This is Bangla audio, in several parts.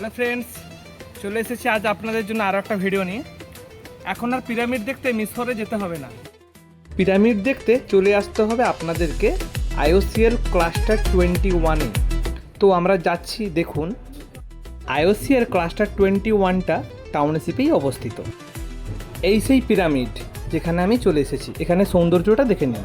হ্যালো ফ্রেন্ডস চলে এসেছি আজ আপনাদের জন্য আরও একটা ভিডিও নিয়ে। এখন আর পিরামিড দেখতে মিশরে যেতে হবে না। পিরামিড দেখতে চলে আসতে হবে আপনাদেরকে আইওসিএল ক্লাস্টার টোয়েন্টি ওয়ানে তো আমরা যাচ্ছি, দেখুন। আইওসিএল ক্লাস্টার টোয়েন্টি ওয়ানটা টাউনশিপেই অবস্থিত। এই সেই পিরামিড যেখানে আমি চলে এসেছি। এখানে সৌন্দর্যটা দেখে নিন।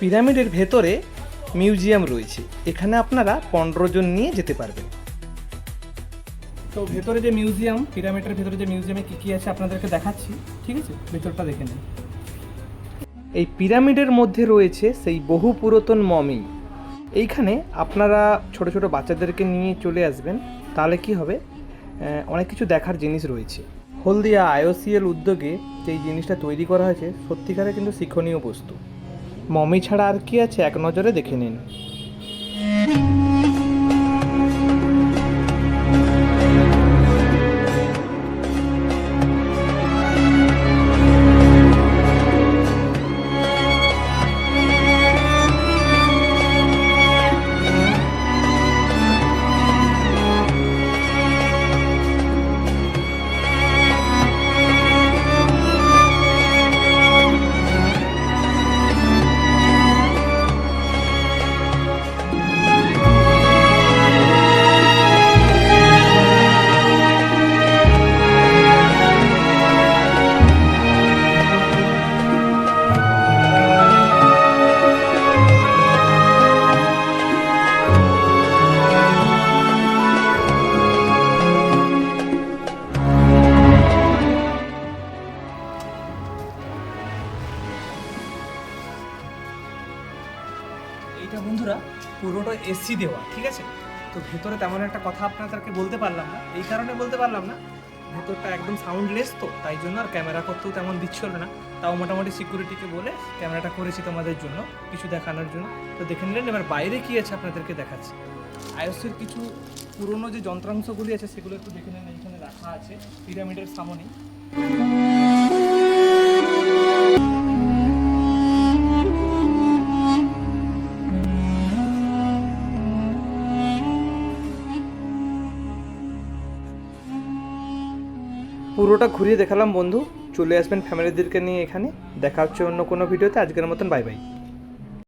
পিরামিডের ভেতরে মিউজিয়াম রয়েছে। এখানে আপনারা পনেরো জন নিয়ে যেতে পারবেন। তো ভেতরে যে মিউজিয়াম পিরামিডের ভেতরে যে মিউজিয়ামে কী কী আছে আপনাদেরকে দেখাচ্ছি ঠিক আছে? ভেতরটা দেখে নিন। এই পিরামিডের মধ্যে রয়েছে সেই বহু পুরাতন মমি। এইখানে আপনারা ছোট ছোট বাচ্চাদেরকে নিয়ে চলে আসবেন। তাহলে কি হবে? অনেক কিছু দেখার জিনিস রয়েছে। হলদিয়া আইওসিএল উদ্যোগে যেই জিনিসটা তৈরি করা হয়েছে সত্যিকারে কিন্তু শিক্ষণীয় বস্তু। মমি ছাড়া আর কি আছে? এক নজরে দেখে নিন। এইটা বন্ধুরা পুরোটা এসি দেওয়া, ঠিক আছে? তো ভেতরে তেমন একটা কথা আপনাদেরকে বলতে পারলাম না। এই কারণে বলতে পারলাম না। ভেতরটা একদম সাউন্ডলেস তো, তাই জন্য আর ক্যামেরা করতেও তেমন দিচ্ছিল না। তাও মোটামুটি সিকিউরিটিকে বলে ক্যামেরাটা করেছি তোমাদের জন্য, কিছু দেখানোর জন্য। তো দেখে নিলেন, এবার বাইরে কী আছে আপনাদেরকে দেখাচ্ছি। আইওসির কিছু পুরনো যে যন্ত্রাংশগুলি আছে, সেগুলো একটু দেখে নেন, এইখানে রাখা আছে পিরামিডের সামনেই। পুরোটা ঘুরিয়ে দেখালাম বন্ধু। চলে আসবেন ফ্যামিলিদেরকে নিয়ে এখানে। দেখা হচ্ছে অন্য কোনো ভিডিওতে। আজকের মতন বাই বাই।